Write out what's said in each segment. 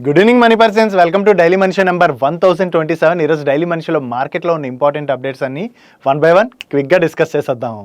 Good evening money persons welcome to daily మనిషి number one thousand twenty seven ఈరోజు daily మనిషిలో మార్కెట్లో ఉన్న ఇంపార్టెంట్ అప్డేట్స్ అన్ని వన్ బై వన్ క్విక్గా డిస్కస్ చేసేద్దాము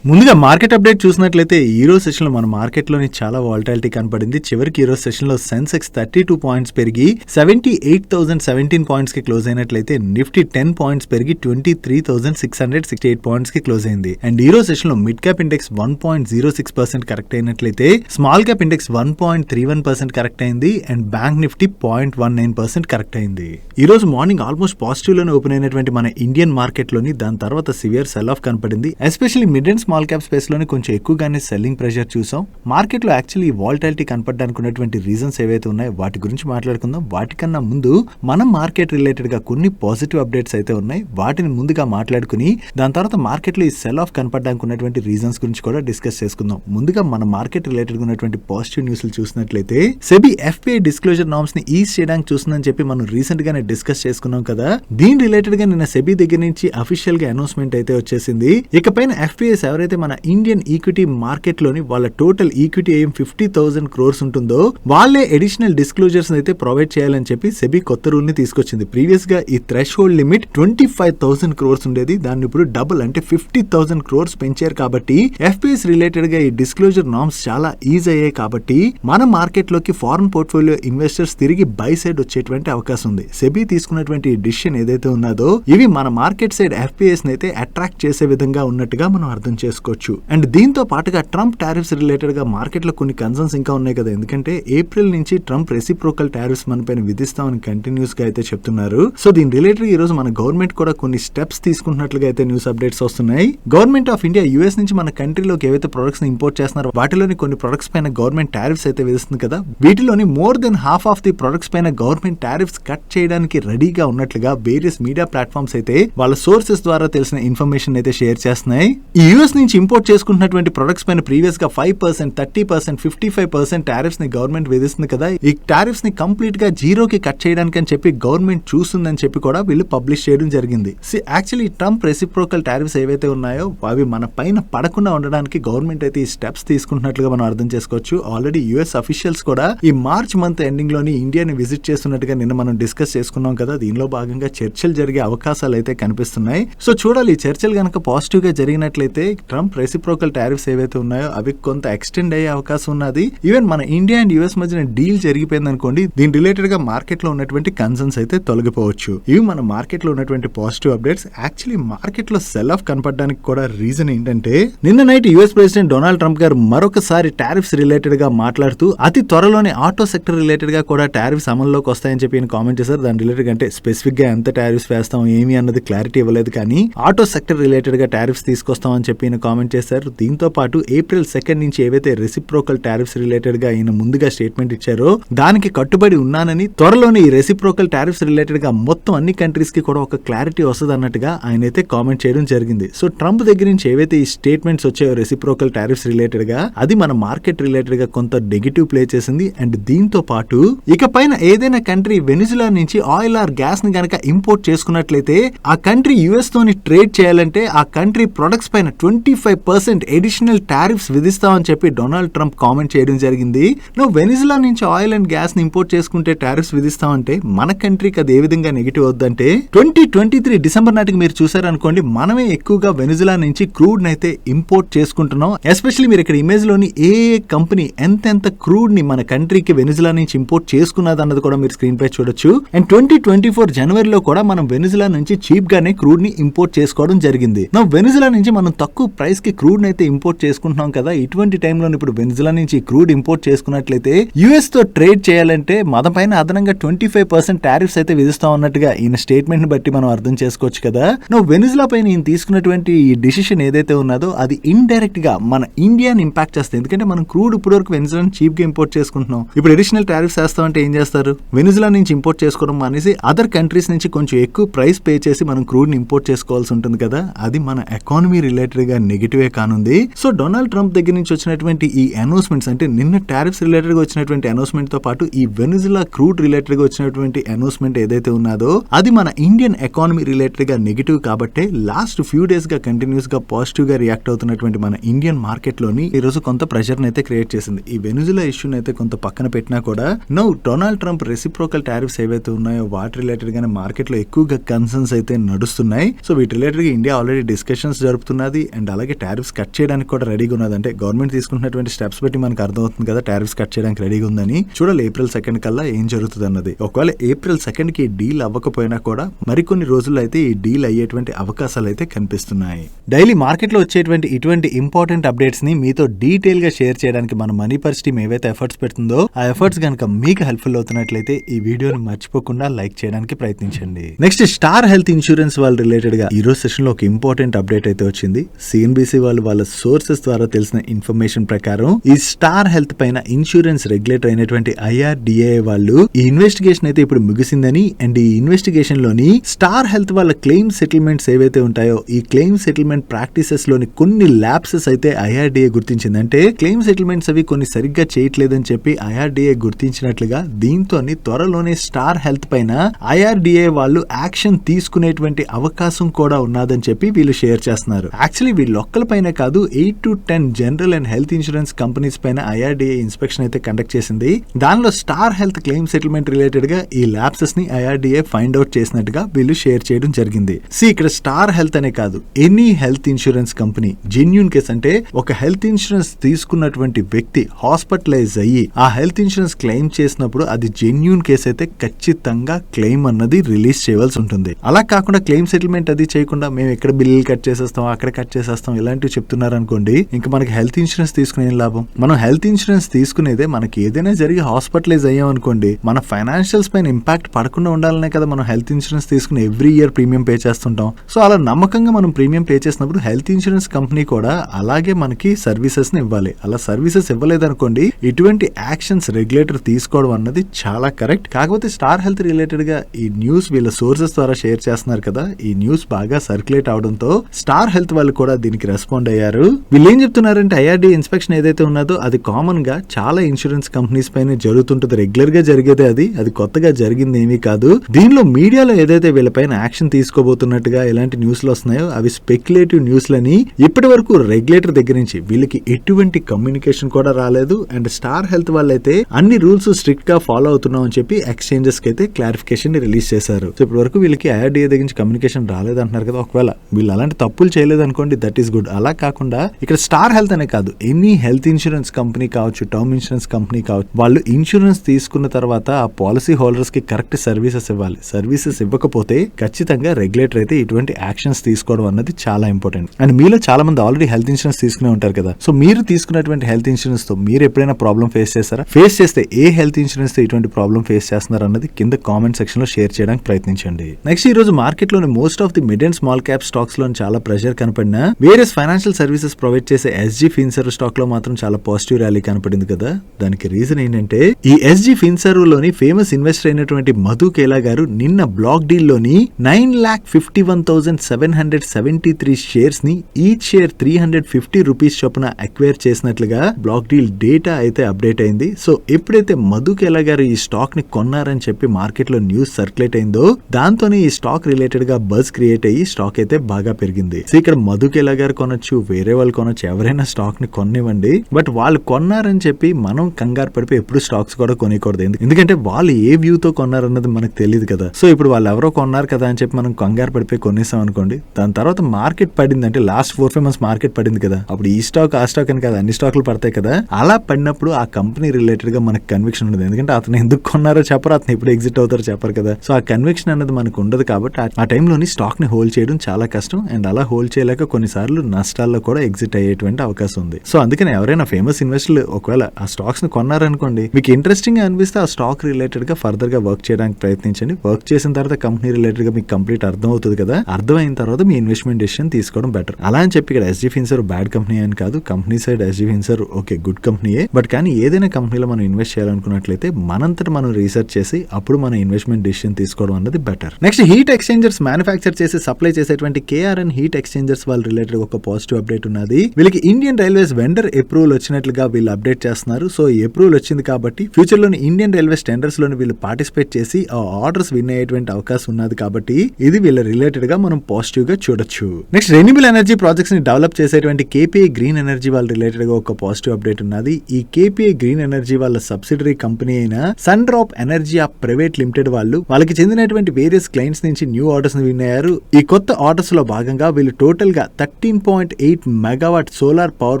ముందుగా మార్కెట్ అప్డేట్ చూసినట్లయితే ఈ రోజు సెషన్లో మన మార్కెట్లోని చాలా వాలటాలిటీ కనపడింది. చివరికి ఈ రోజు సెషన్లో సెన్సెక్స్ థర్టీ టూ పాయింట్స్ పెరిగి సెవెంటీ ఎయిట్ థౌసండ్ సెవెంటీన్ పాయింట్స్కి క్లోజ్ అయినట్లయితే నిఫ్టీ టెన్ పాయింట్స్ పెరిగి twenty three thousand six hundred sixty eight పాయింట్స్కి close అయింది. అండ్ ఈ రోజు సెషన్లో mid cap index one point zero six percent correct అయినట్లయితే small cap index one point three one percent correct అయింది. And bank Nifty point one nine percent correct అయింది. ఈ రోజు morning almost పాజిటివ్లోనే open అయినటువంటి మన ఇండియన్ మార్కెట్లోని దాని తర్వాత సివియర్ సెల్ ఆఫ్ కనపడింది. Especially mid and small cap స్పేస్లోనే కొంచెం ఎక్కువగానే సెల్లింగ్ ప్రెషర్ చూసాం. మార్కెట్లో యాక్చువల్లీ వాల్టాలిటీ కనపడడానికి ఉన్నటువంటి రీజన్స్ ఏవైతే ఉన్నాయో వాటి గురించి మాట్లాడుకుందాం. వాటికన్నా ముందు మనం మార్కెట్ రిలేటెడ్గా కొన్ని పాజిటివ్ అప్డేట్స్ అయితే ఉన్నాయి. వాటిని ముందుగా మాట్లాడుకుని దాని తర్వాత మార్కెట్లో ఈ సెల్ ఆఫ్ కనపడడానికి ఉన్నటువంటి రీజన్స్ గురించి కూడా డిస్కస్ చేసుకుందాం. ముందుగా మన మార్కెట్ రిలేటెడ్ ఉన్నటువంటి పాజిటివ్ న్యూస్ చూసినట్లయితే సెబీ ఎఫ్పిఐ డిస్క్లోజర్ నామ్స్ని ఈజ్ చేయడానికి చూస్తుందని చెప్పి మనం రీసెంట్ గానే డిస్కస్ చేసుకున్నాం కదా. దీని రిలేటెడ్గా నిన్న సెబీ దగ్గర నుంచి అఫీషియల్గా అనౌన్స్మెంట్ అయితే వచ్చేసింది. ఇకపైన ఎఫ్పిఐస్ ఎవరైతే మన ఇండియన్ ఈక్విటీ మార్కెట్లోని వాళ్ళ టోటల్ ఈక్విటీ ఏం ఫిఫ్టీ థౌసండ్ క్రోర్స్ ఉంటుందో వాళ్ళే అడిషనల్ డిస్క్లోజర్స్ అయితే ప్రొవైడ్ చేయాలని చెప్పి సెబీ కొత్త రూల్ని తీసుకొచ్చింది. ప్రీవియస్గా ఈ threshold limit twenty five thousand crores ఉండేది. దాన్ని ఇప్పుడు డబుల్ అంటే ఫిఫ్టీ థౌసండ్ క్రోర్స్ పెంచారు కాబట్టి ఎఫ్పిఎస్ రిలేటెడ్గా ఈ డిస్క్లోజర్ నామ్స్ చాలా ఈజీ అయ్యాయి కాబట్టి మన మార్కెట్లోకి ఫారెన్ పోర్ట్ఫోలియో ఇన్వెస్టర్స్ తిరిగి బై సైడ్ వచ్చేటువంటి అవకాశం ఉంది. సెబీ తీసుకున్నటువంటి డిసిషన్ ఏదైతే ఉన్నదో ఇవి మన మార్కెట్ సైడ్ ఎఫ్పిఎస్ అయితే అట్రాక్ట్ చేసే విధంగా ఉన్నట్టుగా మనం అర్థం చేసుకోవచ్చు. అండ్ దీంతో పాటుగా ట్రంప్ టారిఫ్స్ రిలేటెడ్ మార్కెట్లో కొన్ని కన్సర్న్స్ ఇంకా ఉన్నాయి కదా. ఎందుకంటే ఏప్రిల్ నుంచి ట్రంప్ రెసిప్రోకల్ టారిఫ్స్ మన పైన విధిస్తామని కంటిన్యూస్గా అయితే చెప్తున్నారు. సో దీని రిలేటెడ్ ఈ రోజు మన గవర్నమెంట్ కూడా కొన్ని స్టెప్స్ తీసుకుంటున్నట్లుగా అయితే న్యూస్ అప్డేట్స్ వస్తున్నాయి. గవర్నమెంట్ ఆఫ్ ఇండియా యూఎస్ నుంచి మన కంట్రీలోకి ఏవైతే ప్రొడక్ట్స్ని ఇంపోర్ట్ చేస్తున్నారో వాటిలోని కొన్ని ప్రొడక్ట్స్ పైన గవర్నమెంట్ టారిఫ్స్ అయితే విధిస్తుంది కదా. వీటిలోని more than half of the products పైన గవర్నమెంట్ టారిఫ్స్ కట్ చేయడానికి రెడీగా ఉన్నట్లుగా వేరియస్ మీడియా ప్లాట్ఫామ్స్ అయితే వాళ్ళ సోర్సెస్ ద్వారా తెలిసిన ఇన్ఫర్మేషన్ అయితే షేర్ చేస్తున్నాయి. ఈ యూఎస్ నుంచి ఇంపోర్ట్ చేసుకుంటున్నటువంటి ప్రొడక్ట్స్ పైన ప్రీవియస్గా five percent thirty percent fifty five percent టారిఫ్స్ని government విధిస్తుంది కదా. ఈ టారిఫ్స్ని కంప్లీట్గా జీరోకి కట్ చేయడానికి అని చెప్పి గవర్నమెంట్ చూస్తుందని చెప్పి కూడా వీళ్ళు పబ్లిష్ చేయడం జరిగింది. యాక్చువల్లీ ట్రంప్ రెసిప్రోకల్ టారిఫ్స్ ఏవైతే ఉన్నాయో అవి మన పైన పడకుండా ఉండడానికి గవర్నమెంట్ అయితే ఈ స్టెప్స్ తీసుకుంటున్నట్లుగా మనం అర్థం చేసుకోవచ్చు. ఆల్రెడీ యుఎస్ అఫీషియల్స్ కూడా ఈ మార్చ్ మంత్ ఎండింగ్లోని ఇండియాని విజిట్ చేస్తున్నట్టుగా నిన్న మనం డిస్కస్ చేసుకున్నాం కదా. దీనిలో భాగంగా చర్చలు జరిగే అవకాశాలు అయితే కనిపిస్తున్నాయి. సో చూడాలి ఈ చర్చలు కనుక పాజిటివ్గా జరిగినట్లయితే ట్రంప్ రెసిప్రోకల్ టారిఫ్స్ ఏవైతే ఉన్నాయో అవి కొంత ఎక్స్టెండ్ అయ్యే అవకాశం ఉన్నది. ఈవెన్ మన ఇండియా అండ్ యుఎస్ మధ్యన డీల్ జరిగిపోయింది అనుకోండి దీని రిలేటెడ్గా మార్కెట్లో ఉన్నటువంటి కన్సర్న్స్ అయితే తొలగిపోవచ్చు. ఇవి మన మార్కెట్లో ఉన్నటువంటి పాజిటివ్ అప్డేట్స్ యాక్చువల్లీ మార్కెట్లో సెల్ ఆఫ్ కనపడడానికి కూడా రీజన్ ఏంటంటే నిన్న night US president Donald Trump garu మరొకసారి టారిఫ్స్ రిలేటెడ్గా మాట్లాడుతూ అతి త్వరలోనే ఆటో సెక్టర్ రిలేటెడ్గా కూడా టారిఫ్స్ అమల్లోకి వస్తాయని చెప్పి కామెంట్ చేశారు. దాని రిలేటెడ్ అంటే స్పెసిఫిక్గా ఎంత టారిఫ్స్ వేస్తాం ఏమి అన్నది క్లారిటీ ఇవ్వలేదు కానీ ఆటో సెక్టర్ రిలేటెడ్గా టారిఫ్స్ తీసుకొస్తాం అని చెప్పి ఈయన కామెంట్ చేశారు. దీంతో పాటు ఏప్రిల్ సెకండ్ నుంచి ఏవైతే రెసిప్రోకల్ టారిఫ్స్ రిలేటెడ్గా ఈయన ముందుగా స్టేట్మెంట్ ఇచ్చారో దానికి కట్టుబడి ఉన్నానని త్వరలోనే ఈ రెసిప్రోకల్ టారిఫ్స్ రిలేటెడ్గా మొత్తం అన్ని కంట్రీస్కి కూడా ఒక క్లారిటీ వస్తుంది అన్నట్టుగా ఆయన అయితే కామెంట్ చేయడం జరిగింది. సో ట్రంప్ దగ్గర నుంచి ఏవైతే ఈ స్టేట్మెంట్స్ వచ్చాయో రెసిప్రోకల్ టారిఫ్స్ రిలేటెడ్గా అది మన మార్కెట్ రిలేటెడ్గా కొంత నెగిటివ్ ప్లే చేసింది. అండ్ దీంతో పాటు ఇక పైన ఏదైనా కంట్రీ వెనిజులా నుంచి ఆయిల్ ఆర్ గ్యాస్ని గనక ఇంపోర్ట్ చేసుకున్నట్లయితే ఆ కంట్రీ యుఎస్ తోని ట్రేడ్ చేయాలంటే ఆ కంట్రీ ప్రొడక్ట్స్ పైన twenty twenty five percent additional tariffs విధిస్తామని చెప్పి డొనాల్డ్ ట్రంప్ కామెంట్ చేయడం జరిగింది. నువ్వు వెనిజులా నుంచి ఆయిల్ అండ్ గ్యాస్ని ఇంపోర్ట్ చేసుకుంటే టారిఫ్స్ విధిస్తామంటే మన కంట్రీకి అది ఏ విధంగా నెగిటివ్ అవుద్దంటే? ట్వంటీ ట్వంటీ త్రీ డిసెంబర్ నాటికి మీరు చూసారనుకోండి మనమే ఎక్కువగా వెనిజులా నుంచి క్రూడ్ అయితే ఇంపోర్ట్ చేసుకుంటున్నాం. ఎస్పెషల్లీ మీరు ఇక్కడ ఇమేజ్లోని ఏ కంపెనీ ఎంతెంత క్రూడ్ని మన కంట్రీకి వెనిజులా నుంచి ఇంపోర్ట్ చేసుకున్నది అన్నది కూడా మీరు స్క్రీన్ పై చూడొచ్చు. అండ్ ట్వంటీ ట్వంటీ ఫోర్ జనవరిలో కూడా మనం వెనిజులా నుంచి చీప్ గానే క్రూడ్ని ఇంపోర్ట్ చేసుకోవడం జరిగింది. నా వెనిజులా నుంచి మనం తక్కువ ప్రైస్కి క్రూడ్ అయితే ఇంపోర్ట్ చేసుకుంటున్నాం కదా. ఇటువంటి టైంలో ఇప్పుడు వెనిజులా నుంచి క్రూడ్ ఇంపోర్ట్ చేసుకున్నట్లయితే యుఎస్తో ట్రేడ్ చేయాలంటే మన పైన అదనంగా ట్వంటీ ఫైవ్ పర్సెంట్ టారిఫ్స్ అయితే విధిస్తాం అన్నట్టుగా ఈయన స్టేట్మెంట్ని బట్టి మనం అర్థం చేసుకోవచ్చు కదా. నువ్వు వెనిజులా పైన ఈయన తీసుకున్నటువంటి ఈ డిసిషన్ ఏదైతే ఉన్నదో అది ఇండైరెక్ట్గా మన ఇండియాని ఇంపాక్ట్ చేస్తుంది. ఎందుకంటే మనం క్రూడ్ ఇప్పుడు వరకు వెనిజులా చీప్గా ఇంపోర్ట్ చేసుకుంటున్నాం. ఇప్పుడు అడిషనల్ టారిఫ్స్ వేస్తామంటే ఏం చేస్తారు? వెనిజులా నుంచి ఇంపోర్ట్ చేసుకోవడం అనేసి అదర్ కంట్రీస్ నుంచి కొంచెం ఎక్కువ ప్రైస్ పే చేసి మనం క్రూడ్ని ఇంపోర్ట్ చేసుకోవాల్సి ఉంటుంది కదా. అది మన ఎకానమీ రిలేటెడ్ గా నెగిటివే కానుంది. సో డొనాల్డ్ ట్రంప్ దగ్గర నుంచి వచ్చినటువంటి ఈ అనౌన్స్మెంట్స్ అంటే నిన్న టారిఫ్స్ రిలేటెడ్గా వచ్చినటువంటి అనౌన్స్మెంట్తో పాటు ఈ వెనుజులా క్రూడ్ రిలేటెడ్గా వచ్చినటువంటి అనౌన్స్మెంట్ ఏదైతే ఉన్నదో అది మన ఇండియన్ ఎకానమీ రిలేటెడ్గా నెగిటివ్ కాబట్టి లాస్ట్ ఫ్యూ డేస్గా కంటిన్యూస్గా పాజిటివ్గా రియాక్ట్ అవుతున్నటువంటి మన ఇండియన్ మార్కెట్లోని ఈ రోజు కొంత ప్రెషర్ అయితే క్రియేట్ చేసింది. ఈ వెనుజులా ఇష్యూని అయితే కొంత పక్కన పెట్టినా కూడా no Donald Trump reciprocal tariffs ఏవైతే ఉన్నాయో వాటి రిలేటెడ్ గానే మార్కెట్లో ఎక్కువగా కన్సర్న్స్ అయితే నడుస్తున్నాయి. సో వీటి రిలేటెడ్గా ఇండియా ఆల్రెడీ డిస్కషన్స్ జరుపుతున్నది అండ్ అలాగే టారిఫ్స్ కట్ చేయడానికి కూడా రెడీగా ఉన్నది. అంటే గవర్నమెంట్ తీసుకుంటున్నటువంటి స్టెప్స్ బట్టి మనకు అర్థమవుతుంది కదా టారిఫ్స్ కట్ చేయడానికి రెడీగా ఉందని. చూడాలి ఏప్రిల్ సెకండ్ కల్లా ఏం జరుగుతుంది అన్నది. ఒకవేళ ఏప్రిల్ సెకండ్కి డీల్ అవ్వకపోయినా కూడా మరికొన్ని రోజుల్లో అయితే ఈ డీల్ అయ్యేటువంటి అవకాశాలు అయితే కనిపిస్తున్నాయి. డైలీ మార్కెట్లో వచ్చేటువంటి ఇటువంటి ఇంపార్టెంట్ అప్డేట్స్ని మీతో డీటెయిల్గా షేర్ చేయడానికి మన మనీ పర్స్ టీమ్ ఏవైతే ఎఫర్ట్స్ పెడుతుందో ఆ ఎఫర్ట్స్ కనుక మీకు హెల్ప్ఫుల్ అవుతున్నట్లయితే ఈ వీడియోని మర్చిపోకుండా లైక్ చేయడానికి ప్రయత్నించండి. నెక్స్ట్ స్టార్ హెల్త్ ఇన్సూరెన్స్ వాళ్ళ రిలేటెడ్గా ఈ రోజు సెషన్లో ఒక ఇంపార్టెంట్ అప్డేట్ అయితే వచ్చింది. సిఎన్బిసి వాళ్ళు వాళ్ళ సోర్సెస్ ద్వారా తెలిసిన ఇన్ఫర్మేషన్ ప్రకారం ఈ స్టార్ హెల్త్ పైన ఇన్సూరెన్స్ రెగ్యులేటర్ అయినటువంటి ఐఆర్డిఏ వాళ్ళు ఈ ఇన్వెస్టిగేషన్ అయితే ఇప్పుడు ముగిసిందని అండ్ ఈ ఇన్వెస్టిగేషన్లోని స్టార్ హెల్త్ వాళ్ళ క్లెయిమ్ సెటిల్మెంట్స్ ఏవైతే ఉంటాయో ఈ క్లెయిమ్ సెటిల్మెంట్ ప్రాక్టీసెస్లోని కొన్ని ల్యాబ్సెస్ అయితే ఐఆర్డిఏ గుర్తించింది. అంటే క్లెయిమ్ సెటిల్మెంట్స్ అవి కొన్ని సరిగ్గా చేయట్లేదని చెప్పి ఐఆర్డిఏ గుర్తించినట్లుగా దీంతో త్వరలోనే స్టార్ హెల్త్ పైన ఐఆర్డిఏ వాళ్ళు యాక్షన్ తీసుకునేటువంటి అవకాశం కూడా ఉన్నదని చెప్పి వీళ్ళు షేర్ చేస్తున్నారు. యాక్చువల్లీ వీళ్ళొక్కల పైన కాదు eight to ten general and health insurance companies పైన ఐఆర్డీఏ ఇన్స్పెక్షన్ అయితే కండక్ట్ చేసింది. దానిలో స్టార్ హెల్త్ క్లెయిమ్ సెటిల్మెంట్ రిలేటెడ్గా ఈ ల్యాబ్సెస్ని ఐఆర్డీఏ ఫైండ్ అవుట్ చేసినట్టుగా వీళ్ళు షేర్ చేయడం జరిగింది. సి ఇక్కడ స్టార్ హెల్త్ అనే కాదు any health insurance company genuine case అంటే ఒక హెల్త్ ఇన్సూరెన్స్ తీసుకున్నటువంటి వ్యక్తి హాస్పిటలైజ్ అయ్యి ఆ హెల్త్ ఇన్సూరెన్స్ క్లెయిమ్ చేసినప్పుడు అది జెన్యున్ కేసు అయితే ఖచ్చితంగా క్లెయిమ్ అన్నది రిలీజ్ చేయవలసి ఉంటుంది. అలా కాకుండా క్లెయిమ్ సెటిల్మెంట్ అది చేయకుండా మేము ఎక్కడ బిల్లులు కట్ చేసేస్తాం అక్కడ కట్ చేసేస్తాం ఇలాంటివి చెప్తున్నారు అనుకోండి ఇంకా మనకి హెల్త్ ఇన్సూరెన్స్ తీసుకునే లాభం? మనం హెల్త్ ఇన్సూరెన్స్ తీసుకునేదే మనకి ఏదైనా జరిగి హాస్పిటలైజ్ అయ్యాం అనుకోండి మన ఫైనాన్షియల్స్ పైన ఇంపాక్ట్ పడకుండా ఉండాలనే కదా మనం హెల్త్ ఇన్సూరెన్స్ తీసుకుని ఎవ్రీ ఇయర్ ప్రీమియం పే చేస్తుంటాం. సో అలా నమ్మకంగా మనం ప్రీమియం పే చేసినప్పుడు హెల్త్ ఇన్సూరెన్స్ కంపెనీ కూడా అలాగే మనకి సర్వీసెస్ని ఇవ్వాలి. అలా సర్వీసెస్ ఇవ్వలేదనుకోండి ఇటువంటి యాక్షన్స్ రెగ్యులేటర్ తీసుకోవడం అన్నది చాలా కరెక్ట్. కాకపోతే స్టార్ హెల్త్ రిలేటెడ్గా ఈ న్యూస్ వీళ్ళ సోర్సెస్ ద్వారా షేర్ చేస్తున్నారు కదా ఈ న్యూస్ బాగా సర్క్యులేట్ అవడంతో స్టార్ హెల్త్ వాళ్ళు కూడా దీనికి రెస్పాండ్ అయ్యారు. వీళ్ళు ఏం చెప్తున్నారంటే ఐఆర్డీ ఇన్స్పెక్షన్ ఏదైతే ఉన్నదో అది కామన్గా చాలా ఇన్సూరెన్స్ కంపెనీస్ పైన జరుగుతుంటది. రెగ్యులర్గా జరిగేది అది. అది కొత్తగా జరిగింది ఏమీ కాదు. దీనిలో మీడియాలో ఏదైతే వీళ్ళపైన యాక్షన్ తీసుకోబోతున్నట్టుగా ఎలాంటి న్యూస్లు వస్తున్నాయో అవి స్పెక్యులేటివ్ న్యూస్లని ఇప్పటి వరకు రెగ్యులేటర్ దగ్గర నుంచి వీళ్ళకి ఎటువంటి కమ్యూనికేషన్ కూడా రాలేదు. అండ్ స్టార్ హెల్త్ వాళ్ళైతే అన్ని రూల్స్ స్ట్రిక్ట్గా ఫాలో అవుతున్నాం అని చెప్పి ఎక్స్చేంజెస్కి అయితే క్లారిఫికేషన్ రిలీజ్ చేశారు. సో ఇప్పటి వరకు వీళ్ళకి ఐఆర్డీఏ దగ్గర నుంచి కమ్యూనికేషన్ రాలేదు అంటున్నారు కదా. ఒకవేళ వీళ్ళు అలాంటి తప్పులు చేయలేదు అనుకోండి దట్ ఈస్ గుడ్. అలా కాకుండా ఇక్కడ స్టార్ హెల్త్ అనే కాదు. ఎనీ హెల్త్ ఇన్సూరెన్స్ కంపెనీ కావచ్చు టర్మ్ ఇన్సూరెన్స్ కంపెనీ కావచ్చు వాళ్ళు ఇన్సూరెన్స్ తీసుకున్న తర్వాత ఆ పాలసీ హోల్డర్స్కి కరెక్ట్ సర్వీసెస్ ఇవ్వాలి. సర్వీసెస్ ఇవ్వకపోతే ఖచ్చితంగా రెగ్యులేటర్ అయితే ఇటువంటి యాక్షన్స్ తీసుకోవడం అన్నది చాలా ఇంపార్టెంట్. అండ్ మీలో చాలా మంది ఆల్రెడీ హెల్త్ ఇన్సూరెన్స్ తీసుకునే ఉంటారు కదా. సో మీరు తీసుకున్నటువంటి హెల్త్ ఇన్సూరెన్స్తో మీరు ఎప్పుడైనా ప్రాబ్లం ఫేస్ చేస్తారా ఫేస్ చేస్తే ఏ హెల్త్ ఇన్సూరెన్స్తో ఇటువంటి ప్రాబ్లం ఫేస్ చేస్తున్నారు అన్నది కింద కామెంట్ సెక్షన్లో షేర్ చేయడానికి ప్రయత్నించండి. నెక్స్ట్ ఈ రోజు మార్కెట్లోని most of the mid and small cap స్టాక్స్లో చాలా ప్రెషర్ కనపడినా వేరియస్ ఫైనాన్షియల్ సర్వీసెస్ ప్రొవైడ్ చేసే ఎస్జీ ఫిన్సర్వ్ స్టాక్లో మాత్రం చాలా పాజిటివ్ ర్యాలీ కనపడింది కదా. దానికి రీజన్ ఏంటంటే ఈ ఎస్జీ ఫిన్సర్వ్లోని ఫేమస్ ఇన్వెస్టర్ అయినటువంటి మధు కేలా గారు నిన్న block డీల్లోని nine lakh fifty one thousand seven hundred seventy three షేర్స్ని each share three hundred fifty rupees చొప్పున అక్వైర్ చేసినట్లుగా బ్లాక్ డీల్ డేటా అయితే అప్డేట్ అయింది. సో ఎప్పుడైతే మధు కేలా గారు ఈ స్టాక్ని కొన్నారని చెప్పి మార్కెట్లో న్యూస్ సర్క్యులేట్ అయిందో దాంతోనే ఈ స్టాక్ రిలేటెడ్గా బజ్ క్రియేట్ అయ్యి స్టాక్ అయితే బాగా పెరిగింది. సో ఇక్కడ మధు కేలా గారు కొనొచ్చు వేరే వాళ్ళు కొనొచ్చు ఎవరైనా స్టాక్ని కొనివ్వండి బట్ వాళ్ళు కొన్నారని చెప్పి మనం కంగారు పడిపోయి ఎప్పుడు స్టాక్స్ కూడా కొనికూడదు ఎందుకంటే వాళ్ళు ఏ వ్యూ తో కొన్నారన్నది మనకు తెలియదు కదా. సో ఇప్పుడు వాళ్ళు ఎవరో కొన్నారు కదా అని చెప్పి మనం కంగారు పడిపోయి కొనేసాం అనుకోండి దాని తర్వాత మార్కెట్ పడింది అంటే last four five months market పడింది కదా. అప్పుడు ఈ స్టాక్ ఆ స్టాక్ అని కదా అన్ని స్టాక్లు పడతాయి కదా. అలా పడినప్పుడు ఆ కంపెనీ రిలేటెడ్గా మనకు కన్విక్షన్ ఉండదు. ఎందుకంటే అతను ఎందుకు కొన్నారో చెప్పరు అతను ఎప్పుడు ఎగ్జిట్ అవుతారో చెప్పరు కదా. సో ఆ కన్విక్షన్ అనేది మనకు ఉండదు కాబట్టి ఆ- ఆ టైంలోని స్టాక్ని హోల్డ్ చేయడం చాలా కష్టం. అండ్ అలా హోల్డ్ చేయలేక కొన్నిసార్లు నష్టాల్లో కూడా ఎగ్జిట్ అయ్యేటువంటి అవకాశం ఉంది. సో అందుకని ఎవరైనా ఫేమస్ ఇన్వెస్టర్లు ఒకవేళ ఆ స్టాక్స్ని కొన్నారనుకోండి మీకు ఇంట్రెస్టింగ్గా అనిపిస్తే ఆ స్టాక్ రిలేటెడ్గా ఫర్దర్గా వర్క్ చేయడానికి ప్రయత్నించండి. వర్క్ చేసిన తర్వాత కంపెనీ రిలేటెడ్గా మీకు కంప్లీట్ అర్థం అవుతుంది కదా. అర్థమైన తర్వాత మీ ఇన్వెస్ట్మెంట్ డిసిషన్ తీసుకోవడం బెటర్ అలా అని చెప్పి ఇక్కడ ఎస్జీ ఫిన్సర్ బ్యాడ్ కంపెనీ అని కాదు company side SG Finserv okay good కంపెనీయే బట్ కానీ ఏదైనా కంపెనీలో మనం ఇన్వెస్ట్ చేయాలనుకున్నట్లయితే మనంతట మనం రీసెర్చ్ చేసి అప్పుడు మన ఇన్వెస్ట్మెంట్ డిసిషన్ తీసుకోవడం అనేది better next heat exchangers manufacture చేసి సప్లై చేసేటువంటి కేఆర్ఎన్ హీట్ ఎక్స్చేంజర్స్ వాళ్ళు రిలేటెడ్ రిలేటెడ్ ఒక పాజిటివ్ అప్డేట్ ఉన్నది. వీళ్ళకి ఇండియన్ రైల్వేస్ వెండర్ అప్రూవల్ వచ్చినట్లుగా వీళ్ళు అప్డేట్ చేస్తున్నారు. సో ఈ అప్రూవల్ వచ్చింది కాబట్టి ఫ్యూచర్లోని ఇండియన్ రైల్వేస్ టెండర్స్లోని వీళ్ళు పార్టిసిపేట్ చేసి ఆ ఆర్డర్స్ విన్ అయ్యేటువంటి అవకాశం ఉన్నది కాబట్టి ఇది వీళ్ళ రిలేటెడ్గా మనం పాజిటివ్గా చూడొచ్చు. నెక్స్ట్ రెన్యూబుల్ ఎనర్జీ ప్రాజెక్ట్స్ని డెవలప్ చేసేటువంటి కేపీఐ గ్రీన్ ఎనర్జీ వాళ్ళ రిలేటెడ్గా ఒక పాజిటివ్ అప్డేట్ ఉన్నది. ఈ కేపీఐ గ్రీన్ ఎనర్జీ వాళ్ళ సబ్సిడరీ కంపెనీ అయిన Sun Drop Energy of private limited వాళ్ళు వాళ్ళకి చెందినటువంటి వేరియస్ క్లయింట్స్ నుంచి న్యూ ఆర్డర్స్ విన్ అయ్యారు. ఈ కొత్త ఆర్డర్స్లో భాగంగా వీళ్ళు టోటల్గా thirteen point eight megawatt solar power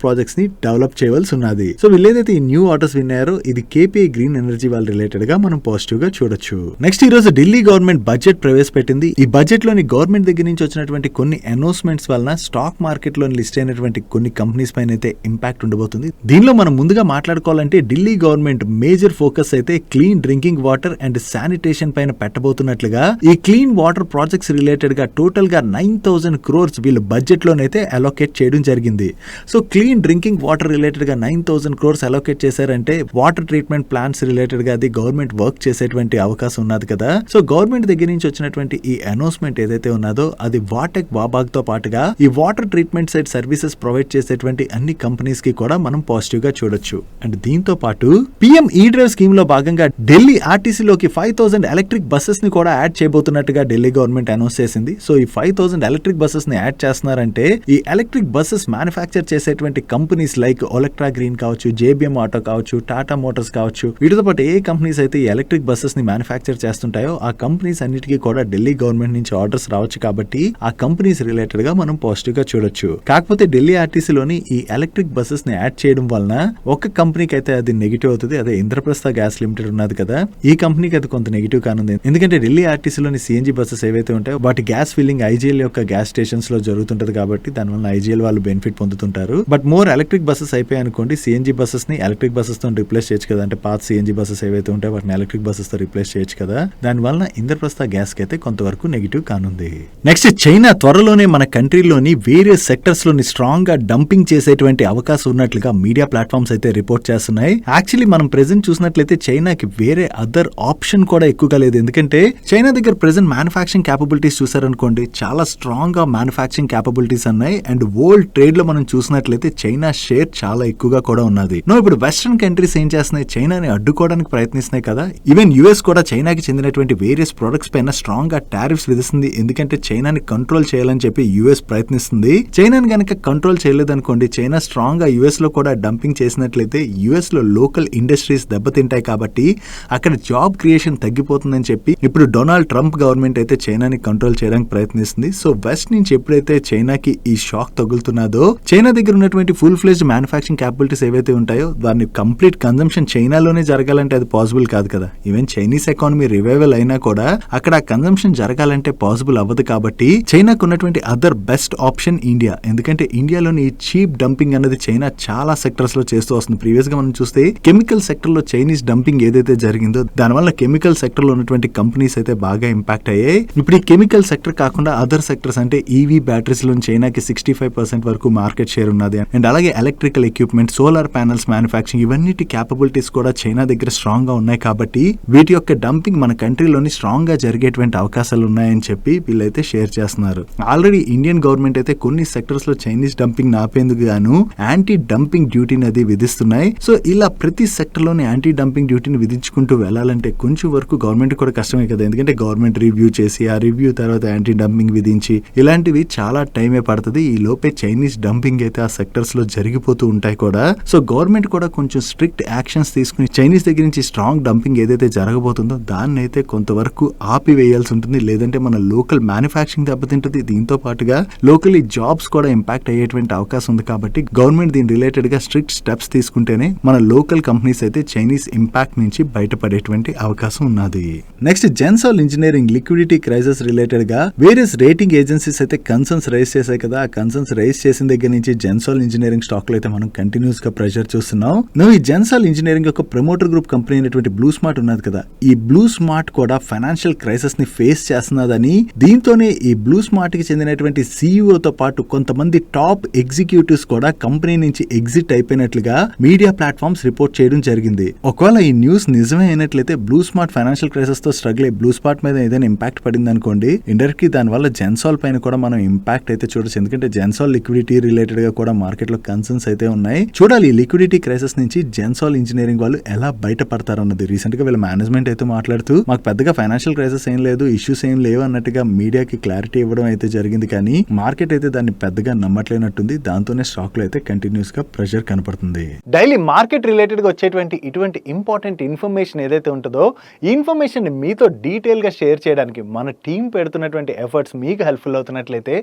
ప్రాజెక్ట్స్ని develop చేయవలసి ఉన్నది సో వీళ్ళేదైతే ఈ న్యూ ఆర్డర్స్ విన్నారో ఇది కేపీఐ గ్రీన్ ఎనర్జీ వాళ్ళ రిలేటెడ్గా మనం పాజిటివ్గా చూడొచ్చు. నెక్స్ట్ ఈ రోజు ఢిల్లీ గవర్నమెంట్ బడ్జెట్ ప్రవేశపెట్టింది. ఈ బడ్జెట్లోని గవర్నమెంట్ దగ్గర నుంచి వచ్చినటువంటి కొన్ని అనౌన్స్మెంట్స్ వలన స్టాక్ మార్కెట్లో లిస్ట్ అయినటువంటి కొన్ని కంపెనీస్ పైన అయితే ఇంపాక్ట్ ఉండబోతుంది. దీనిలో మనం ముందుగా మాట్లాడుకోవాలంటే ఢిల్లీ గవర్నమెంట్ మేజర్ ఫోకస్ అయితే clean drinking water and sanitation పైన పెట్టబోతున్నట్లుగా ఈ క్లీన్ వాటర్ ప్రాజెక్ట్స్ రిలేటెడ్గా టోటల్గా నైన్ థౌసండ్ క్రోర్స్ వీళ్ళు బడ్జెట్ అయితే అలోకేట్ చేయడం జరిగింది. సో క్లీన్ డ్రింకింగ్ వాటర్ రిలేటెడ్గా నైన్ థౌసండ్ క్రోర్స్ అలోకేట్ చేశారంటే వాటర్ ట్రీట్మెంట్ ప్లాంట్స్ రిలేటెడ్గా అది గవర్నమెంట్ వర్క్ చేసేటువంటి అవకాశం ఉన్నది కదా. సో గవర్నమెంట్ దగ్గర నుంచి వచ్చినటువంటి ఈ అనౌన్స్మెంట్ ఏదైతే ఉన్నదో అది వాటెక్ వాబాగ్తో పాటుగా ఈ water treatment side services provide చేసేటువంటి అన్ని కంపెనీస్కి కూడా మనం పాజిటివ్గా చూడొచ్చు. అండ్ దీంతో పాటు పిఎం ఈ డ్రైవ్ స్కీమ్లో భాగంగా ఢిల్లీ ఆర్టీసీ లోకి ఫైవ్ థౌసండ్ ఎలక్ట్రిక్ బస్సెస్ని కూడా యాడ్ చేయబోతున్నట్టుగా ఢిల్లీ గవర్నమెంట్ అనౌన్స్ చేసింది. సో ఈ ఫైవ్ థౌసండ్ ఎలక్ట్రిక్ బస్సెస్ని యాడ్ చేస్తున్నారంటే ఈ ఎలక్ట్రిక్ బస్సెస్ మ్యానుఫ్యాక్చర్ చేసేటువంటి కంపెనీస్ లైక్ ఒలెక్ట్రా గ్రీన్ కావచ్చు జేబిఎం ఆటో కావచ్చు టాటా మోటార్స్ కావచ్చు వీటితో పాటు ఏ కంపెనీస్ అయితే ఈ ఎలక్ట్రిక్ బస్సెస్ని మ్యానుఫ్యాక్చర్ చేస్తుంటాయో ఆ కంపెనీస్ అన్నిటికీ కూడా ఢిల్లీ గవర్నమెంట్ నుంచి ఆర్డర్స్ రావచ్చు కాబట్టి ఆ కంపెనీస్ రిలేటెడ్గా మనం పాజిటివ్గా చూడొచ్చు. కాకపోతే ఢిల్లీ ఆర్టీసీలోని ఈ ఎలక్ట్రిక్ బస్సెస్ని యాడ్ చేయడం వలన ఒక కంపెనీకి అయితే అది నెగిటివ్ అవుతుంది. అదే ఇంద్రప్రస్థ గ్యాస్ లిమిటెడ్ ఉన్నది కదా. ఈ కంపెనీకి అది కొంత నెగిటివ్ కానుంది. ఎందుకంటే ఢిల్లీ ఆర్టీసీలోని సిఎన్జి బస్సెస్ ఏవైతే ఉంటాయో వాటి గ్యాస్ ఫిల్లింగ్ ఐజీఎల్ యొక్క గ్యాస్ స్టేషన్స్లో జరుగుతుంటది కాబట్టి దానివల్ల ఐజీఎల్ వాళ్ళు బెనిఫిట్ పొందుతుంటారు. బట్ మోర్ ఎలక్ట్రిక్ బస్సెస్ అయిపోయాయి అనుకోండి సిఎన్జి బస్సెస్ని ఎలక్ట్రిక్ బస్సెస్తో రిప్లేస్ చేయొచ్చు కదా. అంటే పాత సిఎన్జి బస్సెస్ ఏవైతే ఉంటాయో వాటిని ఎలక్ట్రిక్ బస్సెస్తో రిప్లేస్ చేయొచ్చు కదా. దానివల్ల ఇంద్రప్రస్థ గ్యాస్కి అయితే కొంతవరకు నెగిటివ్ కానుంది. నెక్స్ట్ చైనా త్వరలోనే మన కంట్రీలోని వేరే సెక్టర్స్లోని స్ట్రాంగ్గా డంపింగ్ చేసేటువంటి అవకాశం ఉన్నట్లుగా మీడియా ప్లాట్ఫామ్స్ అయితే రిపోర్ట్ చేస్తున్నాయి. యాక్చువల్లీ మనం ప్రెసెంట్ చూసినట్లయితే చైనాకి వేరే అదర్ ఆప్షన్ కూడా ఎక్కువగా లేదు. ఎందుకంటే చైనా దగ్గర ప్రెసెంట్ మ్యానుఫాక్చరింగ్ క్యాపబిలిటీస్ చూసారనుకోండి చాలా స్ట్రాంగ్గా మ్యానుఫాక్చరింగ్ క్యాపబిలిటీస్ ఉన్నాయి అండ్ వరల్డ్ ట్రేడ్లో మనం చూసినట్లయితే చైనా షేర్ చాలా ఎక్కువగా కూడా ఉన్నది. నో ఇప్పుడు వెస్ట్రన్ కంట్రీస్ ఏం చేస్తున్నాయి? చైనాని అడ్డుకోవడానికి ప్రయత్నిస్తున్నాయి కదా. ఈవెన్ యుఎస్ కూడా చైనాకి చెందినటువంటి వేరియస్ ప్రొడక్ట్స్ పైన స్ట్రాంగ్గా టారిఫ్స్ విధిస్తుంది. ఎందుకంటే చైనాని కంట్రోల్ చేయాలని చెప్పి యుఎస్ ప్రయత్నిస్తుంది. చైనాని కనుక కంట్రోల్ చేయలేదనుకోండి చైనా స్ట్రాంగ్గా యుఎస్లో కూడా డంపింగ్ చేసినట్లయితే యుఎస్లో లోకల్ ఇండస్ట్రీస్ దెబ్బతింటాయి కాబట్టి అక్కడ జాబ్ క్రియేషన్ తగ్గిపోతుందని చెప్పి ఇప్పుడు డొనాల్డ్ ట్రంప్ గవర్నమెంట్ అయితే చైనాని కంట్రోల్ చేయడానికి ప్రయత్నిస్తుంది. సో వెస్ట్ నుంచి ఎప్పుడైతే చైనాకి ఈ షాక్ తగులుతున్నదో చైనా దగ్గర ఉన్నటువంటి ఫుల్ ఫ్లెజ్డ్ మ్యానుఫాక్చరింగ్ క్యాపబిలిటీస్ ఏవైతే ఉంటాయో దాన్ని కంప్లీట్ కన్జంప్షన్ చైనాలోనే జరగాలంటే అది పాసిబుల్ కాదు కదా. ఈవెన్ చైనీస్ ఎకానమీ రివైవల్ అయినా కూడా అక్కడ కన్జంప్షన్ జరగాలంటే పాసిబుల్ అవ్వదు కాబట్టి చైనాకు ఉన్నటువంటి అదర్ బెస్ట్ ఆప్షన్ ఇండియా ఎందుకంటే ఇండియాలోని చీప్ డంపింగ్ అనేది చైనా చాలా సెక్టర్స్లో చేస్తూ వస్తుంది. ప్రీవియస్గా మనం చూస్తే కెమికల్ సెక్టర్లో చైనీస్ డంపింగ్ ఏదైతే జరిగిందో దానివల్ల కెమికల్ సెక్టర్లో ఉన్నటువంటి కంపెనీస్ అయితే బాగా ఇంపాక్ట్ అయ్యాయి. ఇప్పుడు ఈ కెమికల్ సెక్టర్ కాకుండా అదర్ సెక్టర్స్ అంటే ఈవీ బ్యాటరీస్లో చైనాకి సిక్స్టీ ఫైవ్ పర్సెంట్ వరకు మార్కెట్ షేర్ ఉన్నది. అండ్ అలాగే electrical equipment solar panels manufacturing ఇవన్నిటి క్యాపబిలిటీస్ కూడా చైనా దగ్గర స్ట్రాంగ్గా ఉన్నాయి కాబట్టి వీటి యొక్క డంపింగ్ మన కంట్రీలోని స్ట్రాంగ్గా జరిగేటువంటి అవకాశాలు ఉన్నాయని చెప్పి వీళ్ళైతే షేర్ చేస్తున్నారు. ఆల్రెడీ ఇండియన్ గవర్నమెంట్ అయితే కొన్ని సెక్టర్స్లో చైనీస్ డంపింగ్ ఆపేందుకు గాను యాంటీ డంపింగ్ డ్యూటీని అది విధిస్తున్నాయి. సో ఇలా ప్రతి సెక్టర్లోని యాంటీ డంపింగ్ డ్యూటీని విధించుకుంటూ వెళ్ళాలంటే కొంచెం వరకు గవర్నమెంట్ కూడా కష్టమే కదా. ఎందుకంటే గవర్నమెంట్ రివ్యూ చేసి ఆ రివ్యూ తర్వాత యాంటీ డంపింగ్ విధించి ఇలాంటివి చాలా టైమే పడుతుంది. ఈ లోపే చైనీస్ డంపింగ్ అయితే ఆ సెక్టర్స్లో జరిగిపోతూ ఉంటాయి కూడా. సో గవర్నమెంట్ కూడా కొంచెం స్ట్రిక్ట్ యాక్షన్స్ తీసుకుని చైనీస్ దగ్గర నుంచి స్ట్రాంగ్ డంపింగ్ ఏదైతే జరగబోతుందో దాన్ని అయితే కొంతవరకు ఆపివేయాల్సి ఉంటుంది. లేదంటే మన లోకల్ మ్యానుఫాక్చరింగ్ దెబ్బతింటుంది. దీంతో పాటుగా లోకల్ జాబ్స్ కూడా ఇంపాక్ట్ అయ్యేటువంటి అవకాశం ఉంది కాబట్టి గవర్నమెంట్ దీని రిలేటెడ్గా స్ట్రిక్ట్ స్టెప్స్ తీసుకుంటేనే మన లోకల్ కంపెనీస్ అయితే చైనీస్ ఇంపాక్ట్ నుంచి బయటపడేటువంటి అవకాశం ఉన్నది. Next Gensol engineering liquidity crisis రిలేటెడ్గా వేరియస్ రేటింగ్ ఏజెన్సీస్ అయితే కన్సర్న్స్ రైజ్ చేశాయి కదా ఆ కన్సర్న్స్ రైజ్ చేసిన దగ్గర నుంచి జెన్సాల్ ఇంజనీరింగ్ స్టాక్లో అయితే మనం కంటిన్యూస్గా ప్రెషర్ చూస్తున్నాం. నువ్వు ఈ జెన్సాల్ ఇంజనీరింగ్ యొక్క ప్రమోటర్ గ్రూప్ కంపెనీ అయినటువంటి బ్లూ స్మార్ట్ ఉన్నది కదా ఈ బ్లూ స్మార్ట్ కూడా ఫైనాన్షియల్ క్రైసిస్ని ఫేస్ చేస్తున్నదని దీంతోనే ఈ బ్లూ స్మార్ట్కి చెందినటువంటి సీఈఓతో పాటు కొంతమంది టాప్ ఎగ్జిక్యూటివ్స్ కూడా కంపెనీ నుంచి ఎగ్జిట్ అయిపోయినట్లుగా మీడియా ప్లాట్ఫామ్స్ రిపోర్ట్ చేయడం జరిగింది. ఒకవేళ ఈ న్యూస్ నిజమే అయినట్లయితే బ్లూ స్మార్ట్ ఫైనాన్షియల్ క్రైసిస్తో స్ట్రగుల్ అయ్యి బ్లూ స్మార్ట్ మీద ఏదైనా ఇంపాక్ట్ పడింది అనుకోండి ఇండైరెక్ట్ దాని వల్ల జెన్సాల్ పైన కూడా మనం ఇంపాక్ట్ అయితే చూడ చెప్పుకోవచ్చు ఎందుకంటే జెన్సాల్ లిక్విడిటీ రిలేటెడ్గా కూడా మార్కెట్లో కన్సర్న్స్ అయితే ఉన్నాయి. చూడాలి ఈ లిక్విడిటీ క్రైసిస్ నుంచి జెన్సాల్ ఇంజనీరింగ్ వాళ్ళు ఎలా బయటపడతారు అన్నది రీసెంట్గా వీళ్ళ మేనేజ్మెంట్ అయితే మాట్లాడుతూ మాకు పెద్దగా ఫైనాన్షియల్ క్రైసిస్ ఏం లేదు ఇష్యూస్ ఏం లేవు అన్నట్టుగా మీడియాకి క్లారిటీ ఇవ్వడం అయితే జరిగింది. కానీ మార్కెట్ అయితే దాన్ని పెద్దగా నమ్మట్లేనట్టుంది. దాంతోనే స్టాక్లో అయితే కంటిన్యూస్గా ప్రెషర్ కనపడుతుంది. డైలీ మార్కెట్ రిలేటెడ్గా వచ్చేటువంటి ఇటువంటి ఇంపార్టెంట్ ఇన్ఫర్మేషన్ ఏదైతే ఉంటుందో ఈ ఇన్ఫర్మేషన్ మీతో డీటెయిల్గా షేర్ చేయడానికి మన టీం పెడుతున్నటువంటి ఎఫర్ట్స్ మీకు హెల్ప్ఫుల్ అవుతున్నట్లయితే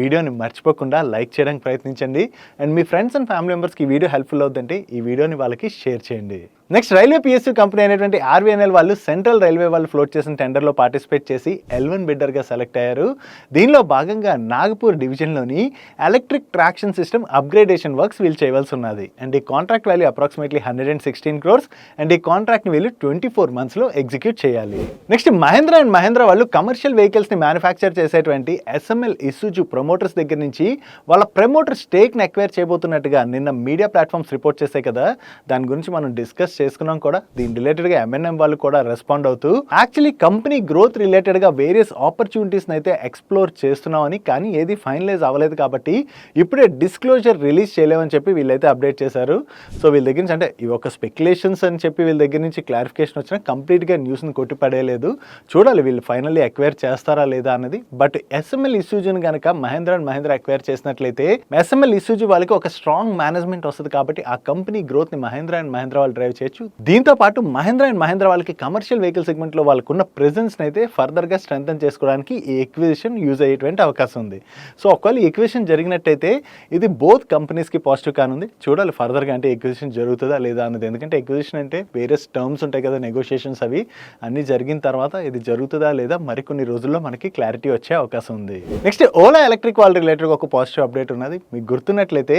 వీడియోని మర్చిపోకుండా లైక్ చేయడానికి ప్రయత్నించండి. అండ్ మీ ఫ్రెండ్స్ అండ్ ఫ్యామిలీ మెంబర్స్కి ఈ వీడియో హెల్ప్ఫుల్ అవుతుంటే ఈ వీడియోని వాళ్ళకి షేర్ చేయండి. నెక్స్ట్ రైల్వే పిఎస్యూ కంపెనీ అయినటువంటి ఆర్వీఎన్ఎల్ వాళ్ళు సెంట్రల్ రైల్వే వాళ్ళు ఫ్లోట్ చేసిన టెండర్లో పార్టిసిపేట్ చేసి ఎల్వన్ బిడ్డర్గా సెలెక్ట్ అయ్యారు. దీనిలో భాగంగా నాగపూర్ డివిజన్లోని electric traction system upgradation works వీళ్ళు చేయవలసి ఉన్నది. అండ్ ఈ contract value approximately hundred and sixteen crores and ఈ కాంట్రాక్ట్ని వీళ్ళు ట్వంటీ ఫోర్ మంత్స్లో ఎగ్జిక్యూట్ చేయాలి. నెక్స్ట్ మహేంద్ర అండ్ మహేంద్ర వాళ్ళు కమర్షియల్ వెహికల్స్ని మ్యానుఫ్యాక్చర్ చేసేటువంటి ఎస్ఎంఎల్ ఇసుజు ప్రమోటర్స్ దగ్గర నుంచి వాళ్ళ ప్రమోటర్ స్టేక్ని ఎక్వైర్ చేయబోతున్నట్టుగా నిన్న మీడియా ప్లాట్ఫామ్స్ రిపోర్ట్ చేశాయి కదా. దాని గురించి మనం డిస్కస్ చేసుకున్నాం కూడా. దీని రిలేటెడ్గా ఎంఎన్ఎం వాళ్ళు కూడా రెస్పాండ్ అవుతూ యాక్చువల్లీ కంపెనీ గ్రోత్ రిలేటెడ్గా వేరియస్ ఆపర్చునిటీస్ని అయితే ఎక్స్ప్లోర్ చేస్తున్నామని కానీ ఏది ఫైనలైజ్ అవ్వలేదు కాబట్టి ఇప్పుడే డిస్క్లోజర్ రిలీజ్ చేయలేమని చెప్పి వీళ్ళైతే అప్డేట్ చేశారు. సో వీళ్ళ దగ్గర నుంచి అంటే ఇవి ఒక స్పెక్యులేషన్స్ అని చెప్పి వీళ్ళ దగ్గర నుంచి క్లారిఫికేషన్ వచ్చినా కంప్లీట్గా న్యూస్ని కొట్టిపడేయలేదు చూడాలి వీళ్ళు ఫైనల్లీ ఎక్వైర్ చేస్తారా లేదా అన్నది. బట్ ఎస్ఎంఎల్ ఇష్యూజుని కనుక మహేంద్ర అండ్ మహేంద్ర ఎక్వైర్ చేసినట్లయితే ఎస్ఎంఎల్ ఇష్యూజు వాళ్ళకి ఒక స్ట్రాంగ్ మేనేజ్మెంట్ వస్తుంది కాబట్టి ఆ కంపెనీ గ్రోత్ని మహేంద్ర అండ్ మహేంద్ర వాళ్ళు డ్రైవ్ చేయొచ్చు. దీంతో పాటు మహేంద్ర అండ్ మహేంద్ర వాళ్ళకి కమర్షియల్ వెహికల్ సెగ్మెంట్లో వాళ్ళకున్న ప్రెజెన్స్ని అయితే ఫర్దర్గా స్ట్రెంగ్తన్ చేసుకోవడానికి ఈ ఎక్విజిషన్ యూజ్ అయ్యేటువంటి అవకాశం ఉంది. సో ఒకవేళ ఎక్విజిషన్ జరిగినట్టయితే ఇది బోత్ కంపెనీస్కి పాజిటివ్ కానుంది. చూడాలి ఫర్దర్గా అంటే ఎక్విజిషన్ జరుగుతుందా లేదా అన్నది. ఎందుకంటే ఎక్విజిషన్ అంటే వేరియస్ టర్మ్స్ ఉంటాయి కదా నెగోషియేషన్స్ అవి. అన్నీ జరిగిన తర్వాత ఇది జరుగుతుందా లేదా మరికొన్ని రోజుల్లో మనకి క్లారిటీ వచ్చే అవకాశం ఉంది. నెక్స్ట్ ఓలా ఎలక్ట్రిక్ వాళ్ళ రిలేటెడ్ ఒక పాజిటివ్ అప్డేట్ ఉన్నది. మీకు గుర్తున్నట్లయితే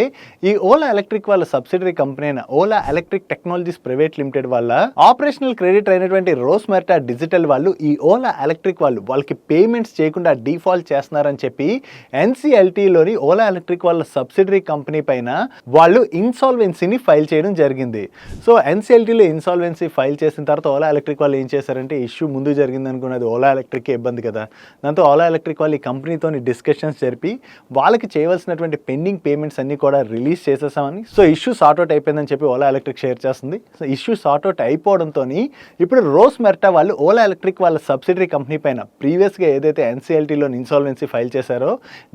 ఈ ఓలా ఎలక్ట్రిక్ వాళ్ళ సబ్సిడరీ కంపెనీ అయిన Ola electric technologies private private limited వాళ్ళ ఆపరేషనల్ క్రెడిట్ అయినటువంటి రోస్ మెర్టా డిజిటల్ వాళ్ళు ఈ ఓలా ఎలక్ట్రిక్ వాళ్ళు వాళ్ళకి పేమెంట్స్ చేయకుండా డిఫాల్ట్ చేస్తున్నారని చెప్పి ఎన్సీఎల్టీలోని ఓలా ఎలక్ట్రిక్ వాళ్ళ సబ్సిడరీ కంపెనీ పైన వాళ్ళు ఇన్సాల్వెన్సీని ఫైల్ చేయడం జరిగింది. సో ఎన్సీఎల్టీలో ఇన్సాల్వెన్సీ ఫైల్ చేసిన తర్వాత ఓలా ఎలక్ట్రిక్ వాళ్ళు ఏం చేశారంటే ఇష్యూ ముందు జరిగింది అనుకున్నది ఓలా ఎలక్ట్రిక్ ఇబ్బంది కదా. దాంతో ఓలా ఎలక్ట్రిక్ వాళ్ళు ఈ కంపెనీతో డిస్కషన్స్ జరిపి వాళ్ళకి చేయవలసినటువంటి పెండింగ్ పేమెంట్స్ అన్ని కూడా రిలీజ్ చేసేసామని సో ఇష్యూ సార్ట్అవుట్ అయిపోయిందని చెప్పి ఓలా ఎలక్ట్రిక్ షేర్ చేస్తుంది. సో ఇష్యూ సార్ట్అవుట్ అయిపోవడంతో ఇప్పుడు రోస్ మెర్టా వాళ్ళు ఓలా ఎలక్ట్రిక్ వాళ్ళ సబ్సిడరీ కంపెనీ పైన ప్రీవియస్గా ఏదైతే ఎన్సీఎల్టీలో ఇన్సాల్వెన్సీ ఫైల్ చేశారో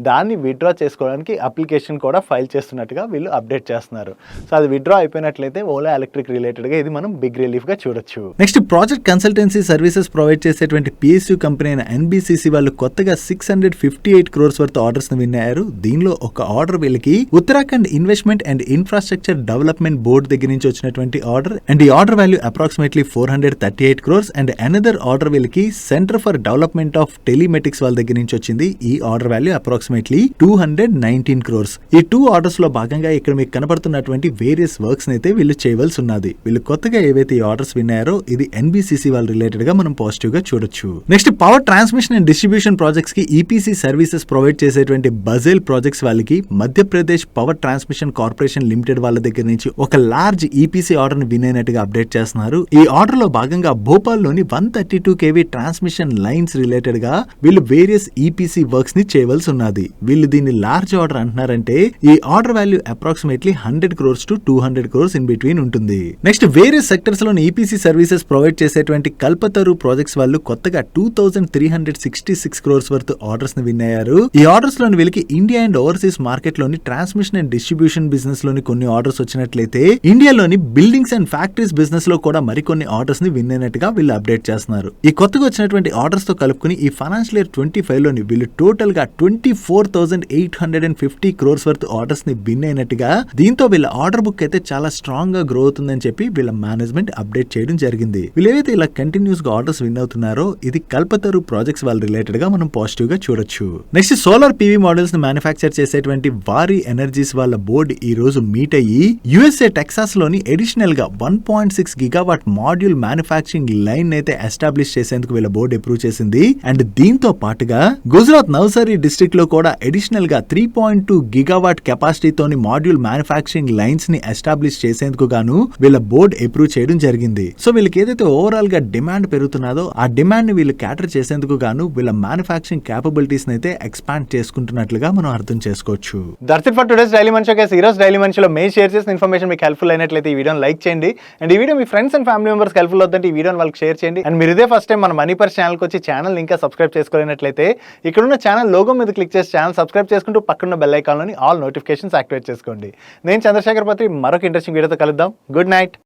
దాన్ని విత్డ్రా చేసుకోవడానికి అప్లికేషన్ కూడా ఫైల్ చేస్తున్నట్టుగా వీళ్ళు అప్డేట్ చేస్తున్నారు. సో అది విత్డ్రా అయిపోయినట్లయితే ఓలా ఎలక్ట్రిక్ రిలేటెడ్గా ఇది మనం బిగ్ రిలీఫ్గా చూడొచ్చు. Next project consultancy services provide చేసేటువంటి పిఎస్యూ కంపెనీ అయిన ఎన్బిసిసి వాళ్ళు కొత్తగా six hundred fifty eight crores worth ఆర్డర్స్ని win అయ్యారు దీనిలో ఒక ఆర్డర్ వీళ్ళకి Uttarakhand investment and infrastructure development board దగ్గర నుంచి వచ్చినటువంటి ఆర్డర్ అండ్ ఈ order value approximately four hundred thirty eight crores and another order వీళ్ళకి centre for development of telematics వాళ్ళ దగ్గర నుంచి వచ్చింది. ఈ order value approximately two hundred nineteen crores ఈ టూ ఆర్డర్స్లో భాగంగా ఇక్కడ మీకు కనబడుతున్నటువంటి వేరియస్ వర్క్స్ అయితే వీళ్ళు చేయవలసి ఉన్నది. వీళ్ళు కొత్తగా ఏవైతే ఈ ఆర్డర్స్ విన్నారో ఇది ఎన్బిసిసి వాళ్ళ రిలేటెడ్గా మనం పాజిటివ్గా చూడొచ్చు. Next power transmission and distribution ప్రాజెక్ట్స్కి EPC services provide చేసేటువంటి బజెల్ ప్రాజెక్ట్స్ వాళ్ళకి Madhya Pradesh power transmission corporation limited వాళ్ళ దగ్గర నుంచి ఒక లార్జ్ ఈపీసీ ఆర్డర్ని వినేనట్టుగా అప్డేట్ చేస్తున్నారు. ఈ ఆర్డర్లో భాగంగా భోపాల్లోని one thirty two KV transmission lines రిలేటెడ్గా వీళ్ళు వేరియస్ ఈపీసీ వర్క్స్ని చేయవలసి ఉన్నది. వీళ్ళు దీన్ని లార్జ్ ఆర్డర్ అంటున్నారంటే ఈ order value approximately hundred crores to two hundred crores in between ఉంటుంది. నెక్స్ట్ వేరియస్ సెక్టర్స్లోని ఈపీసీ సర్వీసెస్ ప్రొవైడ్ చేసేటువంటి కల్పతరు ప్రాజెక్ట్స్ వాళ్ళు కొత్తగా two thousand three hundred sixty six crores worth ఆర్డర్స్ని win అయ్యారు. ఈ ఆర్డర్స్లోని వీళ్ళకి ఇండియా అండ్ ఓవర్సీస్ మార్కెట్లోని ట్రాన్స్మిషన్ అండ్ డిస్ట్రిబ్యూషన్ బిజినెస్లోని కొన్ని ఆర్డర్స్ వచ్చినట్లయితే ఇండియాలోని బిల్డింగ్స్ అండ్ ఫ్యాక్టరీస్ బిజినెస్లో కూడా మరికొన్ని ఆర్డర్స్ని విన్ అయినట్టుగా వీళ్ళు అప్డేట్ చేస్తున్నారు. ఈ కొత్తగా వచ్చినటువంటి ఆర్డర్స్తో కలుపుకుని ఈ ఫైనాన్షియల్ ఇయర్ ట్వంటీ ఫైవ్లోని వీళ్ళు టోటల్గా twenty four thousand eight hundred and fifty crores worth ఆర్డర్స్ని win అయినట్టుగా దీంతో వీళ్ళ ఆర్డర్ బుక్ అయితే చాలా స్ట్రాంగ్గా గ్రో అవుతుందని చెప్పి వీళ్ళ మేనేజ్మెంట్ అప్డేట్ చేయడం జరిగింది. వీళ్ళు ఏవైతే ఇలా కంటిన్యూస్గా ఆర్డర్స్ విన్ అవుతున్నారో ఇది కల్పతరు ప్రాజెక్ట్స్ వాళ్ళ రిలేటెడ్గా మనం పాజిటివ్గా చూడొచ్చు. నెక్స్ట్ సోలార్ పీవీ మోడల్స్ని మ్యానుఫ్యాక్చర్ చేసేటువంటి వారి ఎనర్జీస్ వాళ్ళ బోర్డు ఈ రోజు మీట్ అయ్యి యుఎస్ఏ టెక్సాస్లోని అడిషనల్గా one point six gigawatt module manufacturing line అయితే ఎస్టాబ్లిష్ చేసేందుకు వీళ్ళ బోర్డు అప్రూవ్ చేసింది. అండ్ దీంతో పాటుగా గుజరాత్ నవ్సరీ డిస్ట్రిక్ట్లో కూడా అడిషనల్గా త్రీ పాయింట్ టూ గిగావాట్ కెపాసిటీతోని మాడ్యూల్ మ్యానుఫ్యాక్చరింగ్ లైన్స్ని ఎస్టాబ్లిష్ చేసేందుకు గాను వీళ్ళ బోర్డు అప్రూవ్ చేయడం జరిగింది. సో వీళ్ళకి ఏదైతే ఓవరాల్గా డిమాండ్ పెరుగుతున్నదో ఆ డిమాండ్ని వీళ్ళు క్యాటర్ చేసేందుకు గాను వీళ్ళ మ్యానుఫ్యాక్చరింగ్ క్యాపబిలిటీస్ అయితే ఎక్స్పాండ్ చేసుకుంటున్నట్లుగా మనం అర్థం చేసుకోవచ్చు. దట్స్ ఫర్ టుడేస్ డైలీ మనిషి ఈ రోజు డైలీ మనిషిలో మే షేర్ చేసిన ఇన్ఫర్మేషన్ మీకు హెల్ప్ఫుల్ అయినట్లయితే ఈ వీడియోని లైక్ చేయండి. అండ్ ఈ video me friends and family members helpful అవుతుంటే ఈ వీడియోని వాళ్ళకి షేర్ చేయండి. అండ్ మీరు ఇదే ఫస్ట్ టైం మన మనీ పర్ ఛానల్కి వచ్చి ఛానల్ ఇంకా సబ్స్క్రైబ్ చేసుకోలేనట్లయితే ఇక్కడ ఉన్న ఛానల్ లోగో మీద క్లిక్ చేసి ఛానల్ సబ్స్క్రైబ్ చేసుకుంటూ పక్కన బెల్ ఐకాన్లోని ఆల్ నోటిఫికేషన్స్ యాక్టివేట్ చేసుకోండి. నేను చంద్రశేఖర్ పత్రి మరొక ఇంట్రెస్టింగ్ వీడియోతో కలుద్దాం. Good night